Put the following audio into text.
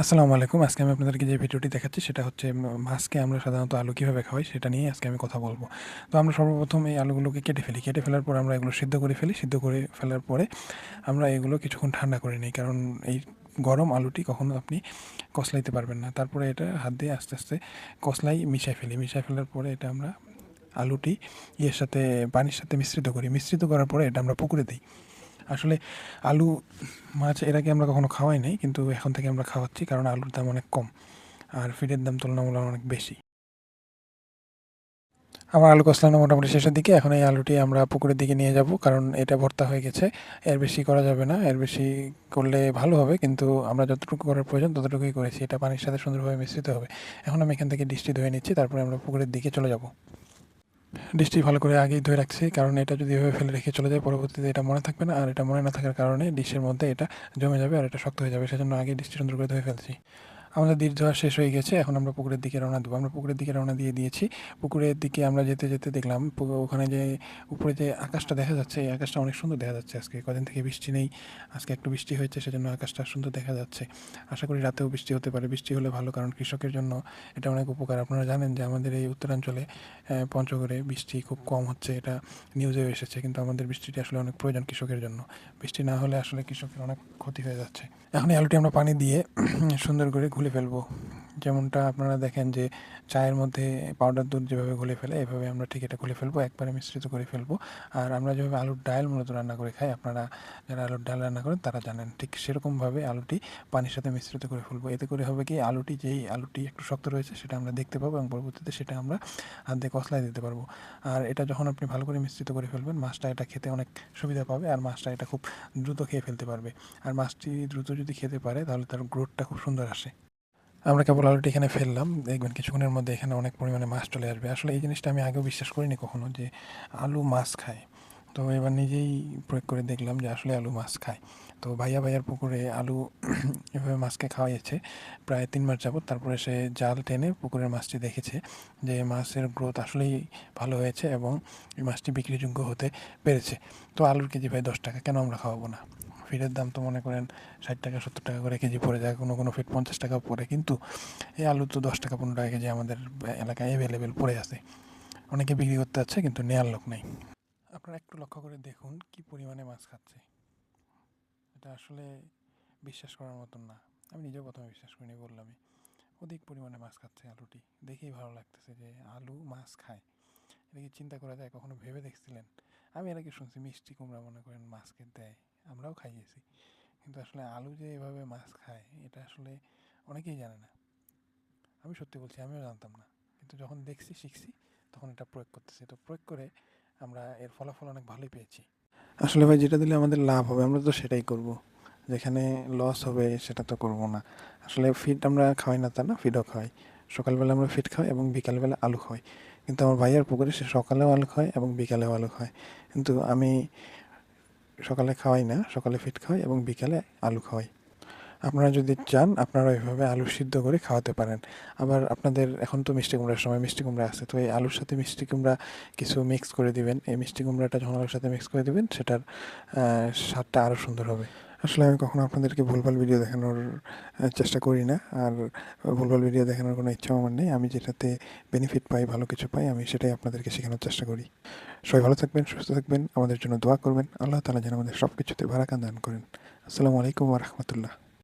আসসালামু আলাইকুম। আজকে আমি আপনাদেরকে যে ভিডিওটি দেখাচ্ছি, সেটা হচ্ছে মাছকে আমরা সাধারণত আলু কীভাবে খাওয়াই, সেটা নিয়ে আজকে আমি কথা বলব। তো আমরা সর্বপ্রথম এই আলুগুলোকে কেটে ফেলি। কেটে ফেলার পর আমরা এগুলো সিদ্ধ করে ফেলি। সিদ্ধ করে ফেলার পরে আমরা এগুলো কিছুক্ষণ ঠান্ডা করে নিই, কারণ এই গরম আলুটি কখনো আপনি কসলাইতে পারবেন না। তারপরে এটা হাত দিয়ে আস্তে আস্তে কসলাই মিশাই ফেলি। মিশাই ফেলার পরে এটা আমরা আলুটি ইয়ের সাথে, পানির সাথে মিশ্রিত করি। মিশ্রিত করার পরে এটা আমরা পুকুরে দিই। আসলে আলু মাছ এর আগে আমরা কখনো খাওয়াই নাই, কিন্তু এখন থেকে আমরা খাওয়াচ্ছি কারণ আলুর দাম অনেক কম আর ফিডের দাম তুলনামূলক অনেক বেশি। আমার আলু কষলানো মোটামুটি শেষের দিকে, এখন এই আলুটি আমরা পুকুরের দিকে নিয়ে যাব কারণ এটা ভর্তা হয়ে গেছে। এর বেশি করা যাবে না, এর বেশি করলে ভালো হবে, কিন্তু আমরা যতটুকু করার প্রয়োজন ততটুকুই করেছি। এটা পানির সাথে সুন্দরভাবে মিশ্রিত হবে। এখন আমি এখান থেকে ডিশটি ধুয়ে নিচ্ছি, তারপরে আমরা পুকুরের দিকে চলে যাব। ডিশটি ভালো করে আগেই ধরে রাখছি, কারণ এটা যদি এভাবে ফেলে রেখে চলে যায়, পরবর্তীতে এটা মনে থাকবে না। আর এটা মনে না থাকার কারণে ডিশের মধ্যে এটা জমে যাবে আর এটা শক্ত হয়ে যাবে, সেজন্য আগে ডিশটি সুন্দর করে ধুয়ে ফেলছি। আমাদের দিন ধোয়া শেষ হয়ে গেছে, এখন আমরা পুকুরের দিকে রওনা দেবো। আমরা পুকুরের দিকে রওনা দিয়ে দিয়েছি। পুকুরের দিকে আমরা যেতে যেতে দেখলাম ওখানে যে, উপরে যে আকাশটা দেখা যাচ্ছে, এই আকাশটা অনেক সুন্দর দেখা যাচ্ছে। আজকে কদিন থেকে বৃষ্টি নেই, আজকে একটু বৃষ্টি হয়েছে, সেজন্য আকাশটা সুন্দর দেখা যাচ্ছে। আশা করি রাতেও বৃষ্টি হতে পারে। বৃষ্টি হলে ভালো, কারণ কৃষকের জন্য এটা অনেক উপকার। আপনারা জানেন যে আমাদের এই উত্তরাঞ্চলে পঞ্চগড়ে বৃষ্টি খুব কম হচ্ছে, এটা নিউজেও এসেছে, কিন্তু আমাদের বৃষ্টিটি আসলে অনেক প্রয়োজন কৃষকের জন্য। বৃষ্টি না হলে আসলে কৃষকের অনেক ক্ষতি হয়ে যাচ্ছে। এখন এই আলুটি আমরা পানি দিয়ে সুন্দর করে ঘুলে ফেলব। যেমনটা আপনারা দেখেন যে, চায়ের মধ্যে পাউডার দুধ যেভাবে ঘুলে ফেলে, এভাবে আমরা ঠিক এটা ঘুলে ফেলব, একবারে মিশ্রিত করে ফেলব। আর আমরা যেভাবে আলুর ডাল মূলত রান্না করে খাই, আপনারা যারা আলুর ডাল রান্না করেন তারা জানেন, ঠিক সেরকমভাবে আলুটি পানির সাথে মিশ্রিত করে ফেলব। এতে করে হবে কি, আলুটি যেই আলুটি একটু শক্ত রয়েছে সেটা আমরা দেখতে পাবো এবং পরবর্তীতে সেটা আমরা হাত দিয়ে কসলায় দিতে পারব। আর এটা যখন আপনি ভালো করে মিশ্রিত করে ফেলবেন, মাছটা এটা খেতে অনেক সুবিধা পাবে আর মাছটা এটা খুব দ্রুত খেয়ে ফেলতে পারবে। আর মাছটি দ্রুত যদি খেতে পারে, তাহলে তার গ্রোথটা খুব সুন্দর আসে। আমরা কেবল আলুটি এখানে ফেললাম। দেখবেন কিছুক্ষণের মধ্যে এখানে অনেক পরিমাণে মাছ চলে আসবে। আসলে এই জিনিসটা আমি আগেও বিশ্বাস করিনি কখনো যে আলু মাছ খায়। তো এবার নিজেই প্রয়োগ করে দেখলাম যে আসলে আলু মাছ খায়। তো ভাইয়া ভাইয়ার পুকুরে আলু এভাবে মাছকে খাওয়াইছে। প্রায় তিন মাস যাবত তারপরে সে জাল টেনে পুকুরের মাছটি দেখেছে যে মাছের গ্রোথ আসলেই ভালো হয়েছে এবং এই মাছটি বিক্রিযোগ্য হতে পেরেছে। তো আলুর কেজি ভাই দশ টাকা, কেন আমরা খাওয়াবো না? ফিডের দাম তো মনে করেন ষাট টাকা, সত্তর টাকা করে কেজি পড়ে যায়, কোনো কোনো ফিট পঞ্চাশ টাকা পড়ে। কিন্তু এই আলু তো দশ টাকা, পনেরো টাকা কেজি আমাদের এলাকায় অ্যাভেলেবেল পড়ে আছে। অনেকে বিক্রি করতে যাচ্ছে, কিন্তু নেয়ার লোক নেই। আপনারা একটু লক্ষ্য করে দেখুন কি পরিমাণে মাছ খাচ্ছে। এটা আসলে বিশ্বাস করার মতন না। আমি নিজেও প্রথমে বিশ্বাস করিনি, বললামই। অধিক পরিমাণে মাছ খাচ্ছে আলুটি। দেখেই ভালো লাগতেছে যে আলু মাছ খায়। এটা কি চিন্তা করা যায়? কখনো ভেবে দেখছিলেন? আমি এর আগে শুনছি মিষ্টি কুমড়া মনে করেন মাছকে দেয়। আমরাও খাইয়েছি। কিন্তু আসলে আলু যে এভাবে মাছ খায়, এটা আসলে অনেকেই জানে না। আমি সত্যি বলছি, আমিও জানতাম না। কিন্তু যখন দেখছি, শিখছি, তখন এটা প্রয়োগ করতেছি। তো প্রয়োগ করে আমরা এর ফলাফল অনেক ভালোই পেয়েছি। আসলে ভাই, যেটা দিলে আমাদের লাভ হবে, আমরা তো সেটাই করব। যেখানে লস হবে, সেটা তো করব না। আসলে ফিড আমরা খাওয়াই না তা না ফিডও খাওয়াই। সকালবেলা আমরা ফিড খাই এবং বিকালবেলা আলু খাই কিন্তু আমার ভাইয়ার পুকুরে সে সকালেও আলু খায় এবং বিকালেও আলু খায়। কিন্তু আমি সকালে খাওয়াই না, সকালে ফিট খাওয়াই এবং বিকালে আলু খাওয়াই। আপনারা যদি চান, আপনারা ওইভাবে আলু সিদ্ধ করে খাওয়াতে পারেন। আবার আপনাদের, এখন তো মিষ্টি কুমড়ার সময় মিষ্টি কুমড়া আছে, তো এই আলুর সাথে মিষ্টি কুমড়া কিছু মিক্স করে দিবেন। এই মিষ্টি কুমড়াটা যখন আলুর সাথে মিক্স করে দিবেন, সেটার স্বাদটা আরও সুন্দর হবে। আসলে আমি কখনো আপনাদেরকে ভুলভাল ভিডিও দেখানোর চেষ্টা করি না। আর ভুলভাল ভিডিও দেখানোর কোনো ইচ্ছাও আমার নেই। আমি যেটাতে বেনিফিট পাই, ভালো কিছু পাই, আমি সেটাই আপনাদেরকে শেখানোর চেষ্টা করি। সবাই ভালো থাকবেন, সুস্থ থাকবেন, আমাদের জন্য দোয়া করবেন। আল্লাহ তালা যেন আমাদের সব কিছুতে ভারাকান দান করেন। আসসালামু আলাইকুম রহমতুল্লাহ।